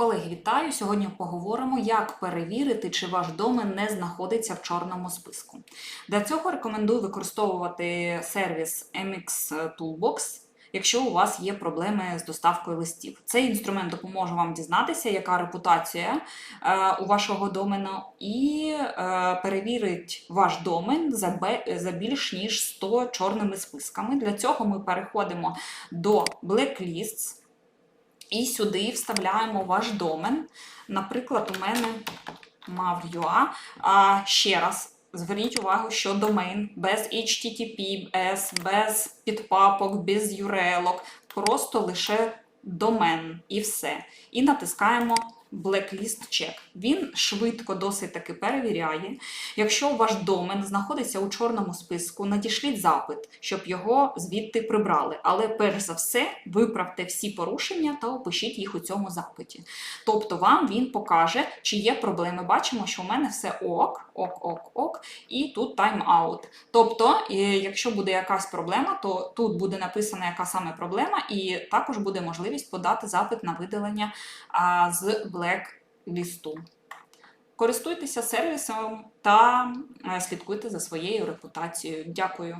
Колеги, вітаю! Сьогодні поговоримо, як перевірити, чи ваш домен не знаходиться в чорному списку. Для цього рекомендую використовувати сервіс MX Toolbox, якщо у вас є проблеми з доставкою листів. Цей інструмент допоможе вам дізнатися, яка репутація е, у вашого домену, і е, перевірить ваш домен за більш ніж 100 чорними списками. Для цього ми переходимо до Blacklists. І сюди вставляємо ваш домен. Наприклад, у мене Mav.ua. А ще раз зверніть увагу, що домен без HTTPS, без підпапок, без URL, просто лише домен і все. І натискаємо Blacklist Check. Він швидко досить таки перевіряє. Якщо ваш домен знаходиться у чорному списку, надішліть запит, щоб його звідти прибрали. Але перш за все виправте всі порушення та опишіть їх у цьому запиті. Тобто вам він покаже, чи є проблеми. Бачимо, що у мене все ок, ок, ок, ок, і тут тайм-аут. Тобто, якщо буде якась проблема, то тут буде написано, яка саме проблема, і також буде можливість подати запит на видалення з блек-лісту. Користуйтеся сервісом та е, слідкуйте за своєю репутацією. Дякую.